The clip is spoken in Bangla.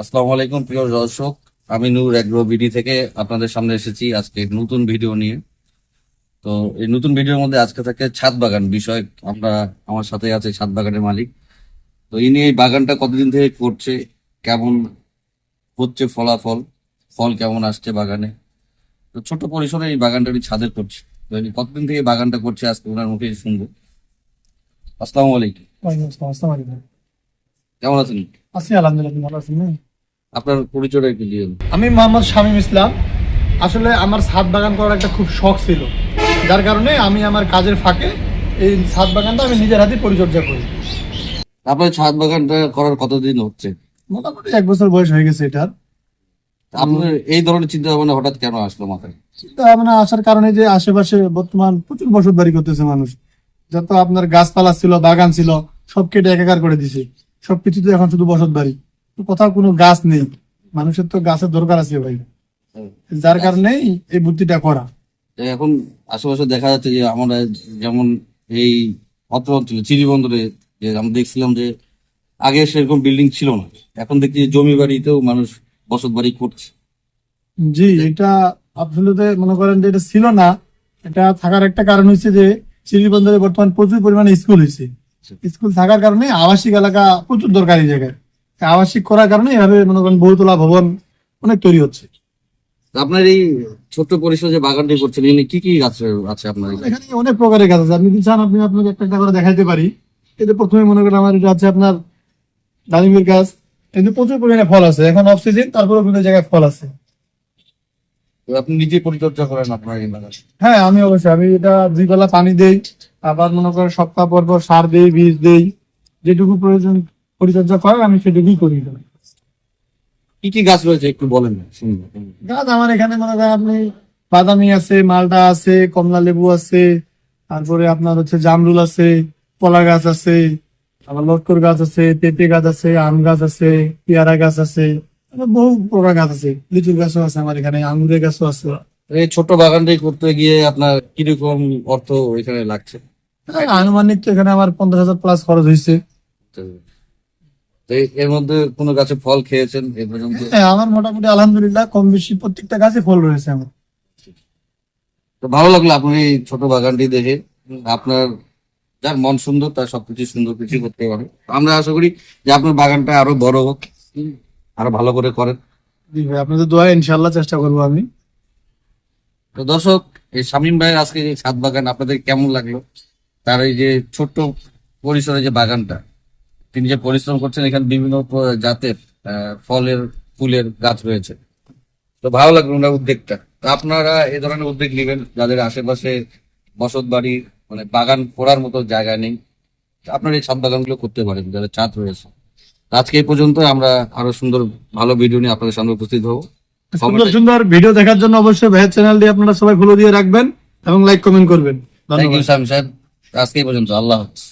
আসসালামু আলাইকুম, প্রিয় দর্শক। আমি নূর এগ্রো বিডি থেকে আপনাদের সামনে এসেছি আজকে নতুন ভিডিও নিয়ে। তো এই নতুন ভিডিওর মধ্যে আজকে থাকে ছাদ বাগান বিষয়। আমরা, আমার সাথে আছে ছাদ বাগানের মালিক। তো ইনি এই বাগানটা কতদিন থেকে করছে, কেমন হচ্ছে ফলাফল, ফল কেমন আসছে বাগানে? তো ছোট পরিসরে এই বাগানটা উনি ছাদের করছে। তো ইনি কতদিন থেকে বাগানটা করছে আজকে ওনার মুখে শুনব। আসসালামু আলাইকুম। ওয়ালাইকুম আসসালাম। কেমন আছেন? আছি আলহামদুলিল্লাহ ভালো আছেন আপনার পরিচয়টা একটু দিয়ে আমি মোহাম্মদ শামীম ইসলাম। আসলে আমার ছাদ বাগান করার একটা খুব শখ ছিল। যার কারণে আমি আমার কাজের ফাঁকে এই ছাদ বাগানটা আমি নিজের হাতে পরিচর্যা করি। আপনার ছাদ বাগানটা করার কতদিন হচ্ছে? মোটামুটি এক বছর বয়স হয়ে গেছে এটার। আপনার এই ধরনের চিন্তা ভাবনা হঠাৎ কেন আসলো মাথায়? চিন্তা ভাবনা আসার কারণে যে আশেপাশে বর্তমান প্রচুর বসত বাড়ি করতেছে মানুষ। যত আপনার গাছপালা ছিল বাগান ছিল সব কেটে একাকার করে দিছে। সবকিছুতে এখন শুধু বসত বাড়ি তো কোথাও কোনো গাছ নেই। মানুষের তো গাছের দরকার আছে ভাই। যার কারণে এই বুদ্ধিটা করা। এখন আশেপাশে দেখা যাচ্ছে যে আমরা যেমন এই অত্র অঞ্চলে চিরিবন্দরে যে আমরা দেখছিলাম যে আগে সেরকম বিল্ডিং ছিল না। এখন দেখছি জমি বাড়িতেও মানুষ বসত বাড়ি করছে। জি এটা আসলে মনে করেন যে এটা ছিল না। এটা থাকার একটা কারণ হচ্ছে যে চিলিবন্দরে বর্তমান প্রচুর পরিমাণে স্কুল হয়েছে স্কুল থাকার কারণে আবাসিক এলাকা প্রচুর দরকারি জায়গায়। আবাসিক করার কারণে এভাবে মনে করেন বহুতলা ভবন অনেক তৈরি হচ্ছে। আপনার এই ছোট্ট পরিসর যে বাগানটি করছেন এখানে কি কি গাছ আছে আপনার এখানে? অনেক প্রকারের গাছ আছে। আপনি যদি চান আপনি আপনাকে একটা একটা করে দেখাইতে পারি। এতে প্রথমে মনে করেন আমার এটা আছে আপনার ডালিমের গাছ। এতে প্রচুর পরিমাণে ফল আছে। এখন অফ সিজন তারপরে বিভিন্ন জায়গায় ফল আছে। আপনি নিজে পরিচর্যা করেন আপনার এই বাগান হ্যাঁ আমি অবশ্যই আমি এটা দুই বেলা পানি দেই আবার মনে করেন সপ্তাহ পর পর সার দেই বীজ দেই যেটুকু প্রয়োজন পরিচর্যা করার আমি সেটুকুই করি। কি কি গাছ রয়েছে একটু বলেন গাছ আমার এখানে মনে করেন আপনি বাদামি আছে মালটা আছে কমলা লেবু আছে তারপরে আপনার হচ্ছে জামরুল আছে কলা গাছ আছে আবার লটকর গাছ আছে পেঁপে গাছ আছে আম গাছ আছে পেয়ারা গাছ আছে। বহু প্রকার গাছ আছে লিচুর গাছও আছে আমার এখানে আঙুরের গাছও আছে। এই ছোট্ট বাগানটি করতে গিয়ে আপনার কীরকম অর্থ এখানে লাগছে? আনুমানিক তো এখানে আমার পঞ্চাশ হাজার প্লাস খরচ হয়েছে। এর মধ্যে কোনো গাছে ফল খেয়েছেন এ পর্যন্ত? হ্যাঁ আমার মোটামুটি আলহামদুলিল্লাহ কম বেশি প্রত্যেকটা গাছে ফল রয়েছে আমার। তো ভালো লাগল আপনার এই ছোট বাগানটি দেখে। আপনার যার মন সুন্দর তার সবকিছু সুন্দর কিছু করতে পারে। আমরা আশা করি যে আপনার বাগানটা আরও বড় হোক। আরও ভালো করে করেন। জি ভাই আপনাদের দোয়া ইনশাল্লাহ চেষ্টা করব আমি। তো দর্শক এই শামীম ভাইয়ের আজকে যে ছাদ বাগান আপনাদের কেমন লাগল? তার এই যে ছোট্ট পরিসরে যে বাগানটা তিনি যে পরিশ্রম করছেন এখানে বিভিন্ন জাতের ফলের ফুলের গাছ রয়েছে। তো ভালো লাগল ওনার উদ্যোগটা। তো আপনারা এ ধরনের উদ্যোগ নেবেন যাদের আশেপাশে বসত বাড়ি মানে বাগান করার মতো জায়গা নেই। আপনারা এই ছাদ বাগানগুলো করতে পারেন যাদের ছাদ রয়েছে। আজকে এই পর্যন্ত আমরা আরও সুন্দর ভালো ভিডিও নিয়ে আপনাদের সামনে উপস্থিত হব। সুন্দর সুন্দর ভিডিও দেখার জন্য অবশ্যই ভাইয়ের দিয়ে আপনারা সবাই ফলো দিয়ে রাখবেন এবং লাইক কমেন্ট করবেন। ধন্যবাদ। সাহেব আজকে এই পর্যন্ত। আল্লাহ হাফেজ।